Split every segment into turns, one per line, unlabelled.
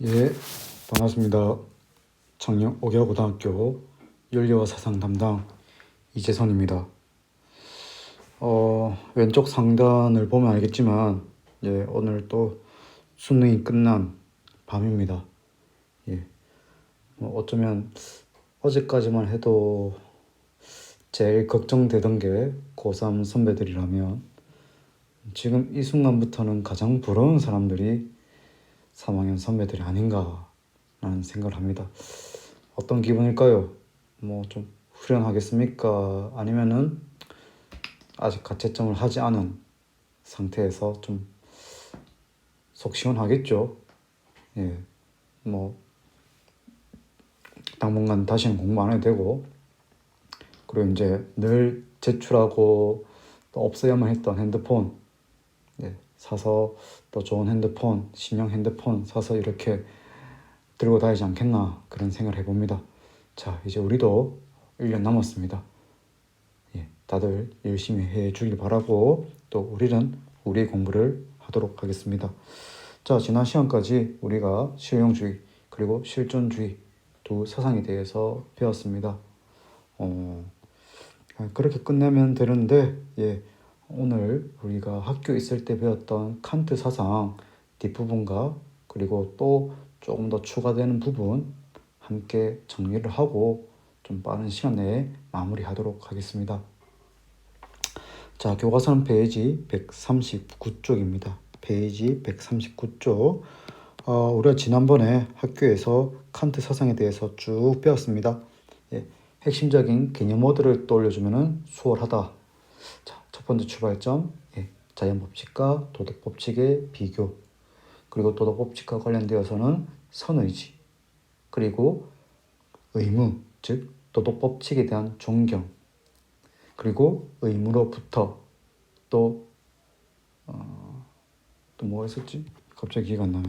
예, 반갑습니다. 청년 옥야고등학교 윤리와 사상 담당 이재선입니다. 어, 왼쪽 상단을 보면 알겠지만, 예, 오늘 또 수능이 끝난 밤입니다. 예, 뭐 어쩌면 어제까지만 해도 제일 걱정되던 게 고3 선배들이라면, 지금 이 순간부터는 가장 부러운 사람들이 3학년 선배들이 아닌가라는 생각을 합니다. 어떤 기분일까요? 뭐 좀 후련하겠습니까? 아니면은 아직 가채점을 하지 않은 상태에서 좀 속 시원하겠죠. 예, 뭐 당분간 다시는 공부 안 해도 되고 그리고 이제 늘 제출하고 또 없어야만 했던 핸드폰 예, 사서 또 좋은 핸드폰, 신형 핸드폰 사서 이렇게 들고 다니지 않겠나 그런 생각을 해봅니다. 자, 이제 우리도 1년 남았습니다. 예, 다들 열심히 해 주길 바라고 또 우리는 우리의 공부를 하도록 하겠습니다. 자, 지난 시간까지 우리가 실용주의 그리고 실존주의 두 사상에 대해서 배웠습니다. 어, 그렇게 끝내면 되는데 예, 오늘 우리가 학교 있을 때 배웠던 칸트 사상 뒷부분과 그리고 또 조금 더 추가되는 부분 함께 정리를 하고 좀 빠른 시간 내에 마무리하도록 하겠습니다. 자, 교과서는 페이지 139쪽입니다. 페이지 139쪽. 어, 우리가 지난번에 학교에서 칸트 사상에 대해서 쭉 배웠습니다. 예, 핵심적인 개념어들을 떠올려주면 수월하다. 자, 첫 번째 출발점, 예, 자연 법칙과 도덕 법칙의 비교. 그리고 도덕 법칙과 관련되어서는 선의지. 그리고 의무, 즉 도덕 법칙에 대한 존경. 그리고 의무로부터 또 어, 또 뭐가 있었지? 갑자기 기억 안 나네.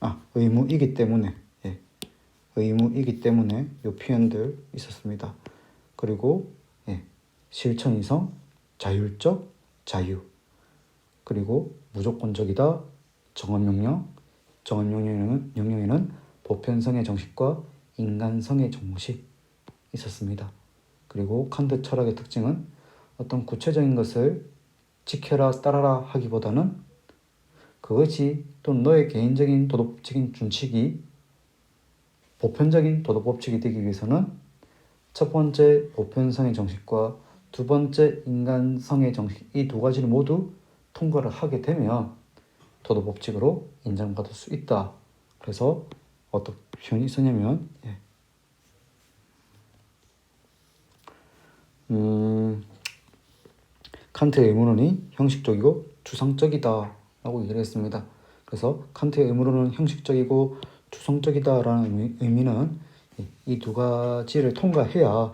아, 의무이기 때문에 예. 의무이기 때문에 요 표현들 있었습니다. 그리고 예. 실천이성, 자율적, 자유. 그리고 무조건적이다, 정언명령. 정언명령에는 명령에는 보편성의 정식과 인간성의 정식 있었습니다. 그리고 칸트 철학의 특징은 어떤 구체적인 것을 지켜라 따라라 하기보다는 그것이 또 너의 개인적인 도덕적인 준칙이 보편적인 도덕 법칙이 되기 위해서는 첫 번째 보편성의 정식과 두 번째 인간성의 정식 이 두 가지를 모두 통과를 하게 되면 도덕 법칙으로 인정받을 수 있다. 그래서 어떤 표현이 있었냐면 예. 음, 칸트의 의문론이 형식적이고 추상적이다라고 얘기를 했습니다. 그래서 칸트의 의문론은 형식적이고 추상적이다라는 의미는 이 두 가지를 통과해야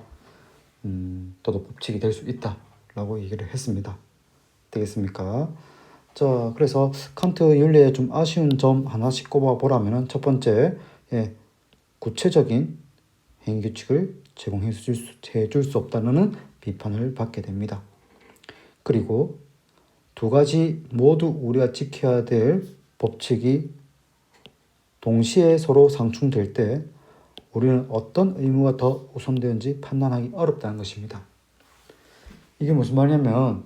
음, 도덕 법칙이 될 수 있다라고 얘기를 했습니다. 되겠습니까? 자, 그래서 칸트 윤리에 좀 아쉬운 점 하나씩 꼽아 보라면은 첫 번째, 예, 구체적인 행위 규칙을 제공해 줄 수 없다는 비판을 받게 됩니다. 그리고 두 가지 모두 우리가 지켜야 될 법칙이 동시에 서로 상충될 때 우리는 어떤 의무가 더 우선되는지 판단하기 어렵다는 것입니다. 이게 무슨 말이냐면,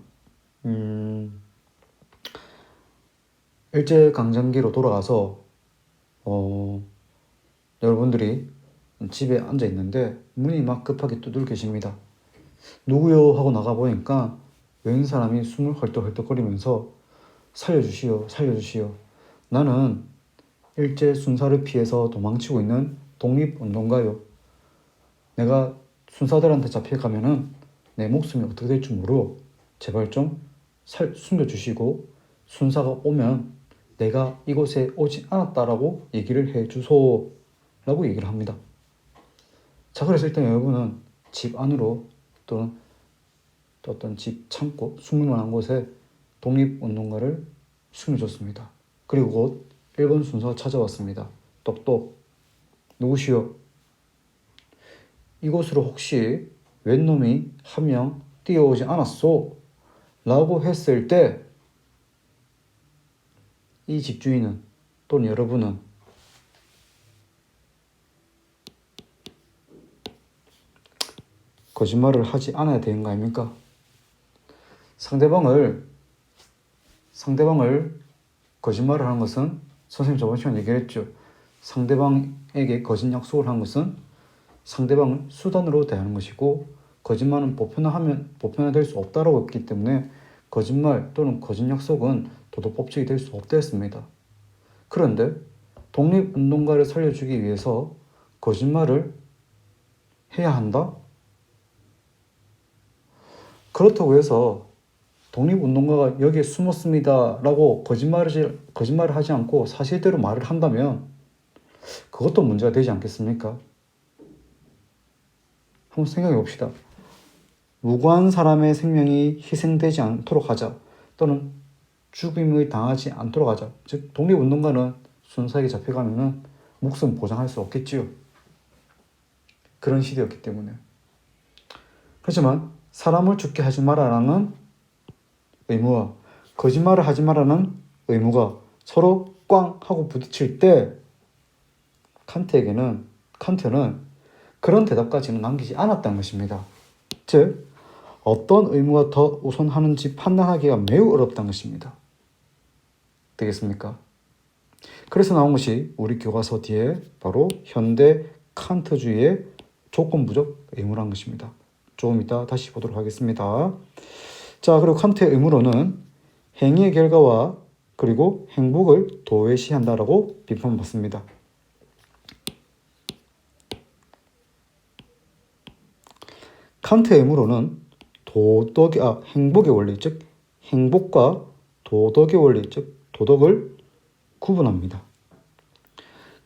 음, 일제 강점기로 돌아가서 어, 여러분들이 집에 앉아 있는데 문이 막 급하게 두들 계십니다. 누구요 하고 나가 보니까 외인 사람이 숨을 헐떡헐떡거리면서 살려주시오, 살려주시오. 나는 일제 순사를 피해서 도망치고 있는 독립운동가요. 내가 순사들한테 잡혀가면은 내 목숨이 어떻게 될지 모르. 제발 좀 살, 숨겨주시고 순사가 오면 내가 이곳에 오지 않았다라고 얘기를 해주소 라고 얘기를 합니다. 자 그래서 일단 여러분은 집 안으로 또는 또 어떤 집 창고 숨을 만한 곳에 독립운동가를 숨겨줬습니다. 그리고 곧 일본 순서가 찾아왔습니다. 똑똑 누구시오? 이곳으로 혹시 웬 놈이 한 명 뛰어오지 않았소? 라고 했을 때 이 집주인은 또는 여러분은 거짓말을 하지 않아야 되는 거 아닙니까? 상대방을 상대방을 거짓말을 하는 것은 선생님 저번 시간에 얘기했죠. 상대방에게 거짓 약속을 한 것은 상대방을 수단으로 대하는 것이고 거짓말은 보편화하면 보편화될 수 없다라고 했기 때문에 거짓말 또는 거짓 약속은 도덕 법칙이 될 수 없다 했습니다. 그런데 독립운동가를 살려주기 위해서 거짓말을 해야 한다? 그렇다고 해서 독립운동가가 여기에 숨었습니다라고 거짓말을, 거짓말을 하지 않고 사실대로 말을 한다면 그것도 문제가 되지 않겠습니까? 한번 생각해 봅시다. 무고한 사람의 생명이 희생되지 않도록 하자 또는 죽임을 당하지 않도록 하자. 즉 독립운동가는 순사에게 잡혀가면은 목숨 보장할 수 없겠지요. 그런 시대였기 때문에. 하지만 사람을 죽게 하지 말아라는 의무와 거짓말을 하지 말라는 의무가 서로 꽝 하고 부딪힐 때 칸트에게는 칸트는 그런 대답까지는 남기지 않았다는 것입니다. 즉 어떤 의무가 더 우선하는지 판단하기가 매우 어렵다는 것입니다. 되겠습니까? 그래서 나온 것이 우리 교과서 뒤에 바로 현대 칸트주의의 조건부적 의무라는 것입니다. 조금 이따 다시 보도록 하겠습니다. 자, 그리고 칸트의 의무로는 행위의 결과와 그리고 행복을 도외시한다라고 비판받습니다. 칸트의 의무로는 도덕, 아, 행복의 원리, 즉 행복과 도덕의 원리, 즉 도덕을 구분합니다.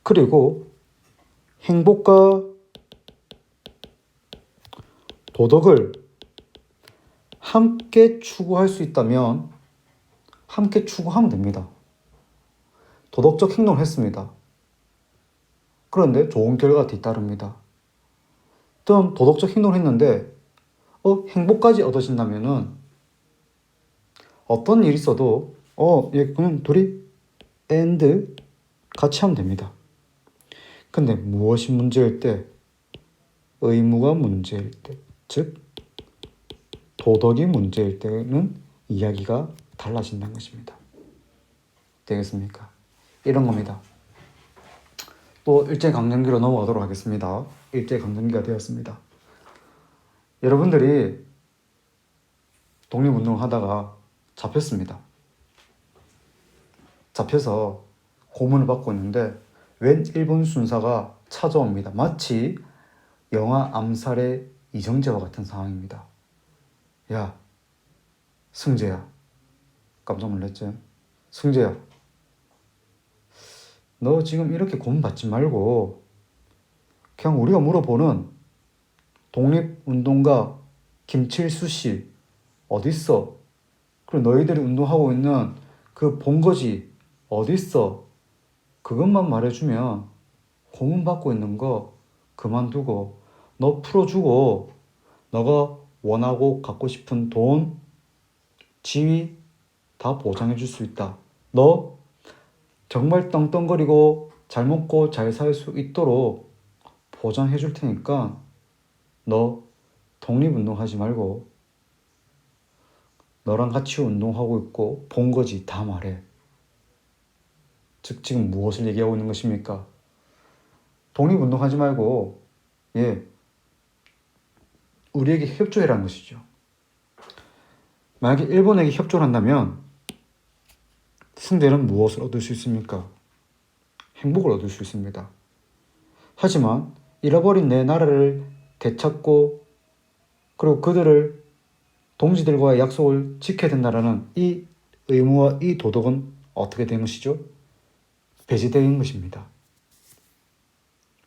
그리고 행복과 도덕을 함께 추구할 수 있다면 함께 추구하면 됩니다. 도덕적 행동을 했습니다. 그런데 좋은 결과가 뒤따릅니다. 또는 도덕적 행동을 했는데 어, 행복까지 얻어진다면은 어떤 일이 있어도 어, 예, 그냥 둘이 and 같이 하면 됩니다. 근데 무엇이 문제일 때? 의무가 문제일 때, 즉 도덕이 문제일 때는 이야기가 달라진다는 것입니다. 되겠습니까? 이런 겁니다. 또 일제 강점기로 넘어가도록 하겠습니다. 일제 강점기가 되었습니다. 여러분들이 독립운동을 하다가 잡혔습니다. 잡혀서 고문을 받고 있는데 웬 일본 순사가 찾아옵니다. 마치 영화 암살의 이정재와 같은 상황입니다. 야, 승재야. 깜짝 놀랐지? 승재야. 너 지금 이렇게 고문 받지 말고 그냥 우리가 물어보는 독립운동가 김칠수 씨 어딨어? 그리고 너희들이 운동하고 있는 그 본거지 어딨어? 그것만 말해주면 고문받고 있는 거 그만두고 너 풀어주고 너가 원하고 갖고 싶은 돈, 지위 다 보장해 줄 수 있다. 너 정말 떵떵거리고 잘 먹고 잘 살 수 있도록 보장해 줄 테니까 너 독립운동 하지 말고 너랑 같이 운동하고 있고 본 거지 다 말해. 즉 지금 무엇을 얘기하고 있는 것입니까? 독립운동 하지 말고 예 우리에게 협조해라는 것이죠. 만약에 일본에게 협조를 한다면 승대는 무엇을 얻을 수 있습니까? 행복을 얻을 수 있습니다. 하지만 잃어버린 내 나라를 되찾고 그리고 그들을 동지들과의 약속을 지켜야 된다라는 이 의무와 이 도덕은 어떻게 된 것이죠? 배제된 것입니다.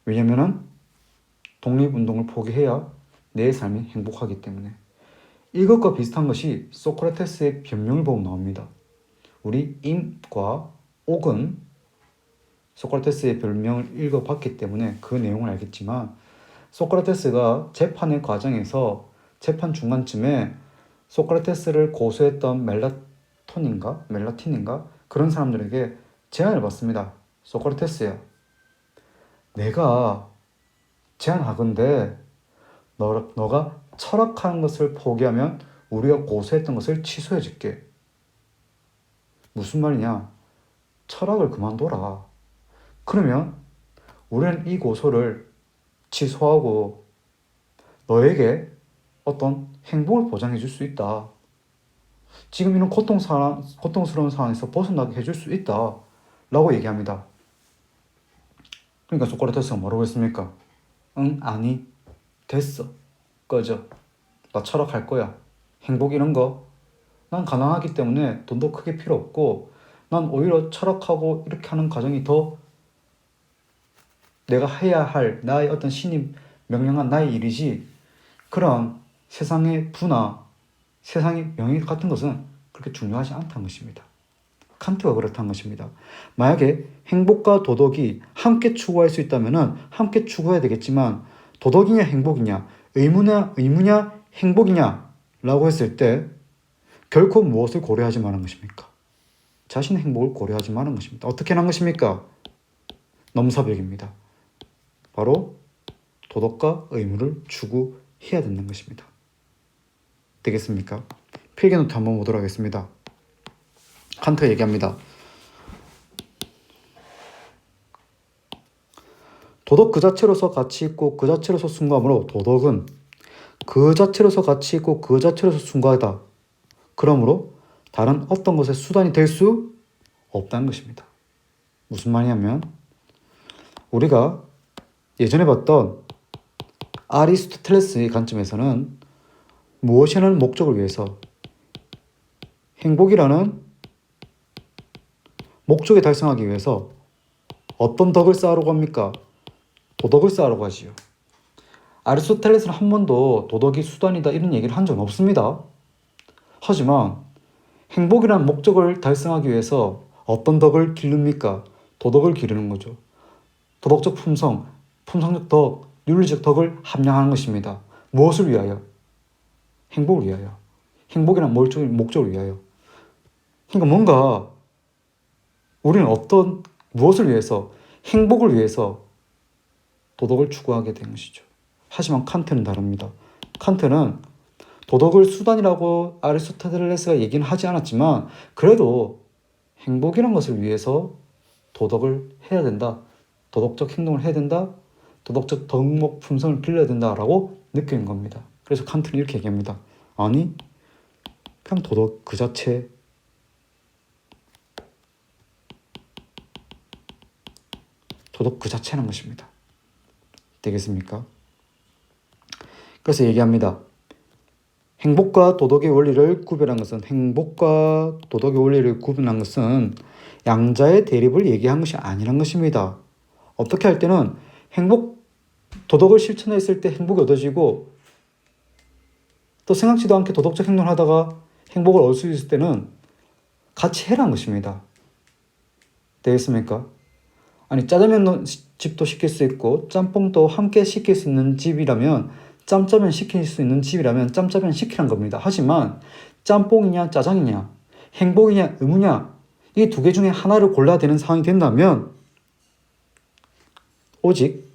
왜냐하면 독립운동을 포기해야 내 삶이 행복하기 때문에 이것과 비슷한 것이 소크라테스의 변명을 보면 나옵니다. 우리 임과 옥은 소크라테스의 별명을 읽어봤기 때문에 그 내용을 알겠지만 소크라테스가 재판의 과정에서 재판 중간쯤에 소크라테스를 고소했던 멜라톤인가 멜라틴인가 그런 사람들에게 제안을 받습니다. 소크라테스야. 내가 제안하건대 너, 너가 철학하는 것을 포기하면 우리가 고소했던 것을 취소해 줄게. 무슨 말이냐? 철학을 그만둬라. 그러면 우리는 이 고소를 취소하고 너에게 어떤 행복을 보장해 줄 수 있다. 지금 이런 고통 상황, 고통스러운 상황에서 벗어나게 해줄 수 있다. 라고 얘기합니다. 그러니까 소크라테스가 뭐라고 했습니까? 응, 아니, 됐어. 꺼져. 나 철학할 거야. 행복 이런 거. 난 가난하기 때문에 돈도 크게 필요 없고, 난 오히려 철학하고 이렇게 하는 과정이 더 내가 해야 할 나의 어떤 신이 명령한 나의 일이지, 그런 세상의 부나 세상의 명예 같은 것은 그렇게 중요하지 않다는 것입니다. 칸트가 그렇다는 것입니다. 만약에 행복과 도덕이 함께 추구할 수 있다면 함께 추구해야 되겠지만 도덕이냐 행복이냐 의무냐 의무냐 행복이냐 라고 했을 때 결코 무엇을 고려하지 말는 것입니까? 자신의 행복을 고려하지 말는 것입니다. 어떻게 한 것입니까? 넘사벽입니다. 바로 도덕과 의무를 추구해야 된다는 것입니다. 되겠습니까? 필기노트 한번 보도록 하겠습니다. 칸트가 얘기합니다. 도덕 그 자체로서 가치 있고 그 자체로서 순수함으로 도덕은 그 자체로서 가치 있고 그 자체로서 순수하다. 그러므로 다른 어떤 것의 수단이 될 수 없다는 것입니다. 무슨 말이냐면 우리가 예전에 봤던 아리스토텔레스의 관점에서는 무엇이라는 목적을 위해서 행복이라는 목적에 달성하기 위해서 어떤 덕을 쌓으려고 합니까? 도덕을 쌓으려고 하지요. 아리스토텔레스는 한 번도 도덕이 수단이다 이런 얘기를 한 적은 없습니다. 하지만 행복이라는 목적을 달성하기 위해서 어떤 덕을 기릅니까? 도덕을 기르는 거죠. 도덕적 품성, 품성적 덕, 윤리적 덕을 함양하는 것입니다. 무엇을 위하여? 행복을 위하여. 행복이란 목적을, 목적을 위하여. 그러니까 뭔가 우리는 어떤 무엇을 위해서 행복을 위해서 도덕을 추구하게 된 것이죠. 하지만 칸트는 다릅니다. 칸트는 도덕을 수단이라고 아리스토텔레스가 얘기는 하지 않았지만 그래도 행복이란 것을 위해서 도덕을 해야 된다. 도덕적 행동을 해야 된다. 도덕적 덕목 품성을 길러야 된다라고 느끼는 겁니다. 그래서 칸트는 이렇게 얘기합니다. 아니, 그냥 도덕 그 자체 도덕 그 자체라는 것입니다. 되겠습니까? 그래서 얘기합니다. 행복과 도덕의 원리를 구별한 것은 행복과 도덕의 원리를 구분한 것은 양자의 대립을 얘기한 것이 아니란 것입니다. 어떻게 할 때는 행복 도덕을 실천했을 때 행복이 얻어지고 또 생각지도 않게 도덕적 행동을 하다가 행복을 얻을 수 있을 때는 같이 해라는 것입니다. 되겠습니까? 아니 짜장면 집도 시킬 수 있고 짬뽕도 함께 시킬 수 있는 집이라면 짬짜면 시킬 수 있는 집이라면 짬짜면 시키란 겁니다. 하지만 짬뽕이냐 짜장이냐 행복이냐 의무냐 이 두 개 중에 하나를 골라야 되는 상황이 된다면 오직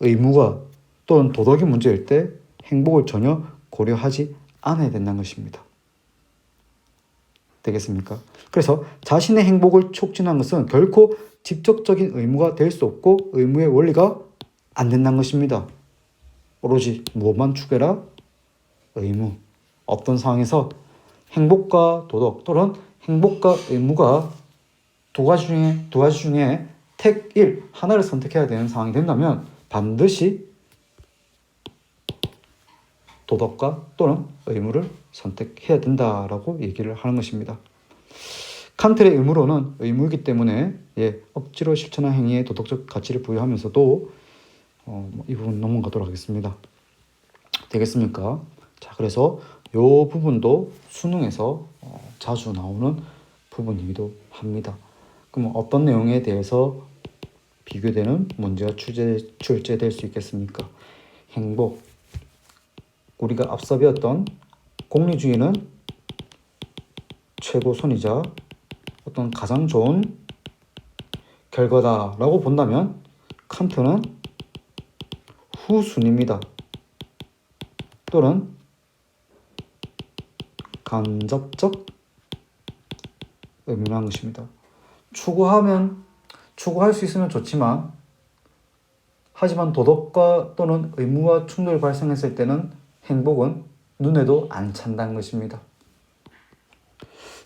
의무가 또는 도덕이 문제일 때 행복을 전혀 고려하지 않아야 된다는 것입니다. 되겠습니까? 그래서 자신의 행복을 촉진한 것은 결코 직접적인 의무가 될 수 없고 의무의 원리가 안 된다는 것입니다. 오로지 무엇만 추구해라? 의무. 어떤 상황에서 행복과 도덕 또는 행복과 의무가 두 가지 중에 두 가지 중에 택 1, 하나를 선택해야 되는 상황이 된다면 반드시 도덕과 또는 의무를 선택해야 된다라고 얘기를 하는 것입니다. 칸텔의 의무로는 의무이기 때문에 예, 억지로 실천한 행위에 도덕적 가치를 부여하면서도 어, 뭐이 부분 넘어가도록 하겠습니다. 되겠습니까? 자, 그래서 이 부분도 수능에서 어, 자주 나오는 부분이기도 합니다. 그럼 어떤 내용에 대해서 비교되는 문제가 출제, 출제될 수 있겠습니까? 행복. 우리가 앞서 배웠던 공리주의는 최고선이자 어떤 가장 좋은 결과다라고 본다면 칸트는 후순입니다. 또는 간접적 의무라는 것입니다. 추구하면 추구할 수 있으면 좋지만 하지만 도덕과 또는 의무와 충돌 발생했을 때는 행복은 눈에도 안 찬다는 것입니다.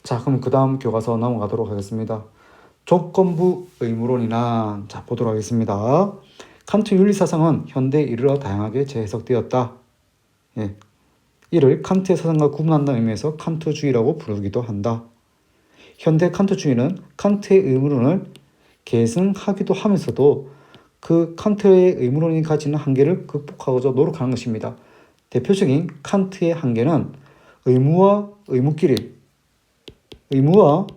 자, 그럼 그 다음 교과서 넘어가도록 하겠습니다. 조건부 의무론이란 자 보도록 하겠습니다. 칸트 윤리 사상은 현대에 이르러 다양하게 재해석되었다. 예. 이를 칸트의 사상과 구분한다는 의미에서 칸트주의라고 부르기도 한다. 현대 칸트주의는 칸트의 의무론을 계승하기도 하면서도 그 칸트의 의무론이 가지는 한계를 극복하고자 노력하는 것입니다. 대표적인 칸트의 한계는 의무와 의무끼리 의무와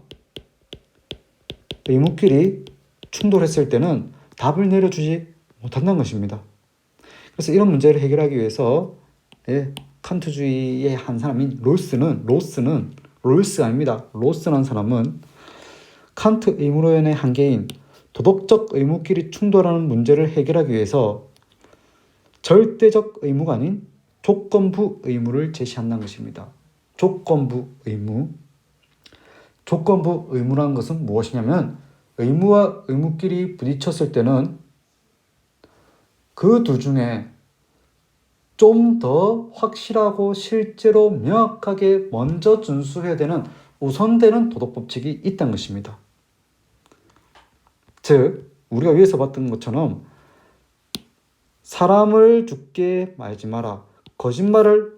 의무끼리 충돌했을 때는 답을 내려주지 못한다는 것입니다. 그래서 이런 문제를 해결하기 위해서 예, 칸트주의의 한 사람인 롤스는 로스는 롤스 아닙니다. 로스라는 사람은 칸트 의무론의 한계인 도덕적 의무끼리 충돌하는 문제를 해결하기 위해서 절대적 의무가 아닌 조건부 의무를 제시한다는 것입니다. 조건부 의무. 조건부 의무라는 것은 무엇이냐면 의무와 의무끼리 부딪혔을 때는 그둘 중에 좀 더 확실하고 실제로 명확하게 먼저 준수해야 되는 우선되는 도덕 법칙이 있다는 것입니다. 즉, 우리가 위에서 봤던 것처럼 사람을 죽게 말지 마라. 거짓말을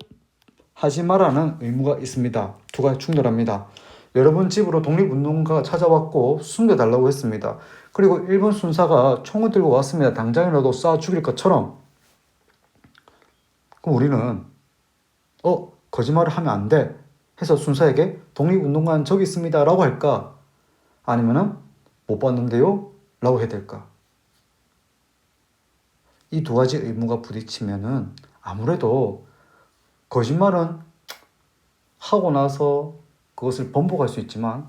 하지 마라는 의무가 있습니다. 두 가지 충돌합니다. 여러분 집으로 독립운동가가 찾아왔고 숨겨달라고 했습니다. 그리고 일본 순사가 총을 들고 왔습니다. 당장이라도 쏴 죽일 것처럼. 그럼 우리는 어 거짓말을 하면 안 돼. 해서 순사에게 독립운동가는 저기 있습니다. 라고 할까? 아니면은 못 봤는데요? 라고 해야 될까? 이 두 가지 의무가 부딪히면은 아무래도 거짓말은 하고 나서 그것을 번복할 수 있지만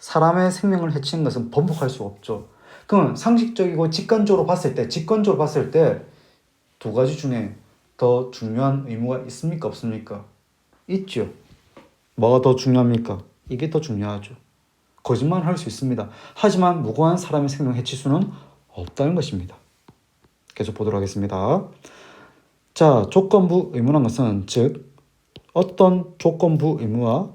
사람의 생명을 해치는 것은 번복할 수 없죠. 그럼 상식적이고 직관적으로 봤을 때, 직관적으로 봤을 때 두 가지 중에 더 중요한 의무가 있습니까? 없습니까? 있죠. 뭐가 더 중요합니까? 이게 더 중요하죠. 거짓말을 할 수 있습니다. 하지만 무고한 사람의 생명을 해칠 수는 없다는 것입니다. 계속 보도록 하겠습니다. 자, 조건부 의무란 것은 즉 어떤 조건부 의무와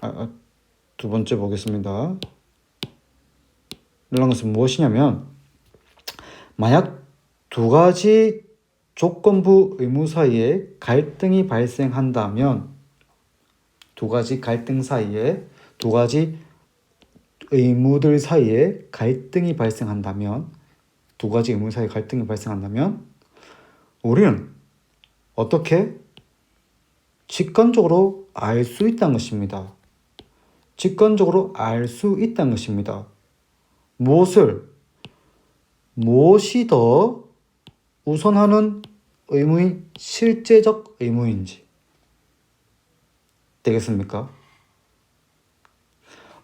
아, 아, 두 번째 보겠습니다. 이런 것은 무엇이냐면 만약 두 가지 조건부 의무 사이에 갈등이 발생한다면 두 가지 갈등 사이에 두 가지 의무들 사이에 갈등이 발생한다면 두 가지 의무 사이에 갈등이 발생한다면 우리는 어떻게 직관적으로 알 수 있다는 것입니다. 직관적으로 알 수 있다는 것입니다. 무엇을 무엇이 더 우선하는 의무인 실제적 의무인지 되겠습니까?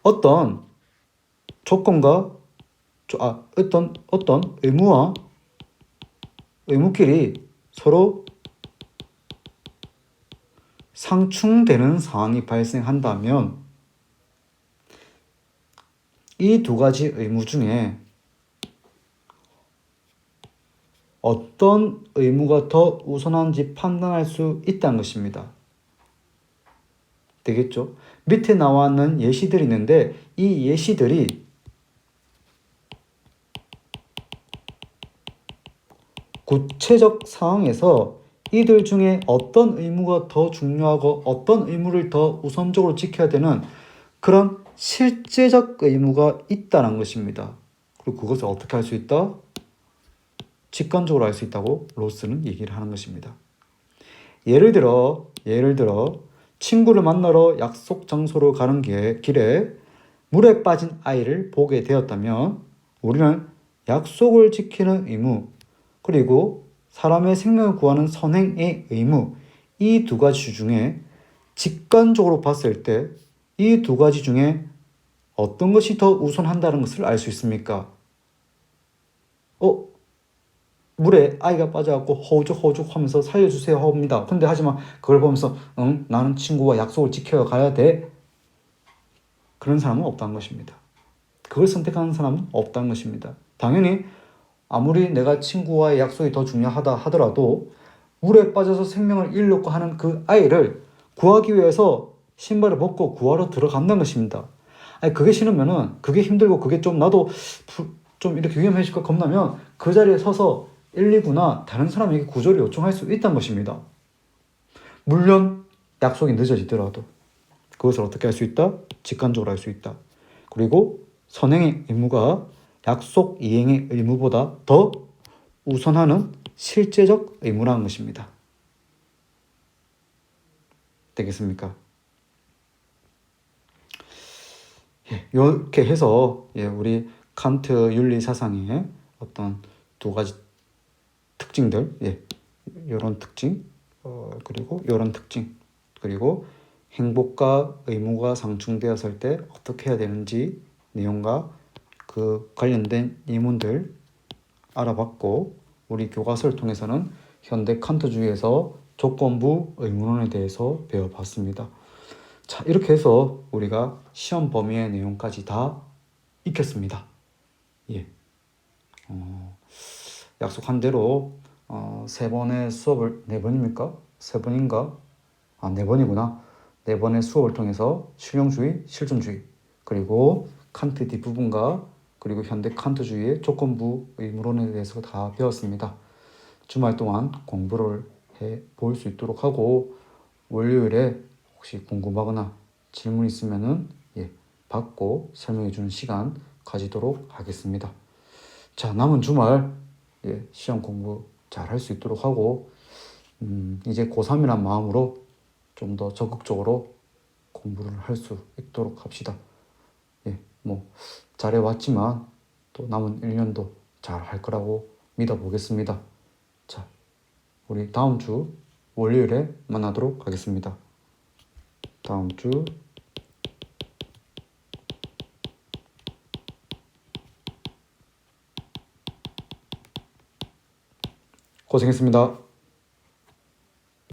어떤 조건과 아, 어떤 어떤 의무와 의무끼리 서로 상충되는 상황이 발생한다면 이 두 가지 의무 중에 어떤 의무가 더 우선한지 판단할 수 있다는 것입니다. 되겠죠? 밑에 나와 있는 예시들이 있는데 이 예시들이 구체적 상황에서 이들 중에 어떤 의무가 더 중요하고 어떤 의무를 더 우선적으로 지켜야 되는 그런 실제적 의무가 있다는 것입니다. 그리고 그것을 어떻게 할 수 있다? 직관적으로 알 수 있다고 로스는 얘기를 하는 것입니다. 예를 들어, 예를 들어, 친구를 만나러 약속 장소로 가는 길에 물에 빠진 아이를 보게 되었다면 우리는 약속을 지키는 의무, 그리고 사람의 생명을 구하는 선행의 의무, 이 두 가지 중에 직관적으로 봤을 때 이 두 가지 중에 어떤 것이 더 우선한다는 것을 알 수 있습니까? 어? 물에 아이가 빠져갖고 허우적 허우적 하면서 살려주세요 합니다. 근데 하지만 그걸 보면서 응 나는 친구와 약속을 지켜 가야 돼. 그런 사람은 없다는 것입니다. 그걸 선택하는 사람은 없다는 것입니다. 당연히 아무리 내가 친구와의 약속이 더 중요하다 하더라도 물에 빠져서 생명을 잃려고 하는 그 아이를 구하기 위해서 신발을 벗고 구하러 들어간다는 것입니다. 아니 그게 싫으면은 그게 힘들고 그게 좀 나도 부- 좀 이렇게 위험해질까 겁나면 그 자리에 서서 119나 다른 사람에게 구조를 요청할 수 있다는 것입니다. 물론 약속이 늦어지더라도 그것을 어떻게 할 수 있다? 직관적으로 할 수 있다. 그리고 선행의 의무가 약속 이행의 의무보다 더 우선하는 실제적 의무라는 것입니다. 되겠습니까? 예, 이렇게 해서 예, 우리 칸트 윤리 사상의 어떤 두 가지 특징들, 예, 이런 특징, 어, 그리고 이런 특징, 그리고 행복과 의무가 상충되었을 때 어떻게 해야 되는지 내용과 그 관련된 예문들 알아봤고 우리 교과서를 통해서는 현대 칸트주의에서 조건부 의문론에 대해서 배워봤습니다. 자 이렇게 해서 우리가 시험 범위의 내용까지 다 익혔습니다. 예. 어, 약속한 대로 어, 세 번의 수업을 네 번입니까? 세 번인가? 아 네 번이구나. 네 번의 수업을 통해서 실용주의, 실존주의 그리고 칸트 뒷부분과 그리고 현대 칸트주의의 조건부 의무론에 대해서 다 배웠습니다. 주말 동안 공부를 해 볼 수 있도록 하고 월요일에 혹시 궁금하거나 질문 있으면은 예, 받고 설명해 주는 시간 가지도록 하겠습니다. 자, 남은 주말 예, 시험 공부 잘 할 수 있도록 하고 음, 이제 고3이란 마음으로 좀 더 적극적으로 공부를 할 수 있도록 합시다. 예, 뭐 잘해 왔지만 또 남은 1년도 잘 할 거라고 믿어 보겠습니다. 자, 우리 다음 주 월요일에 만나도록 하겠습니다. 다음 주 고생했습니다.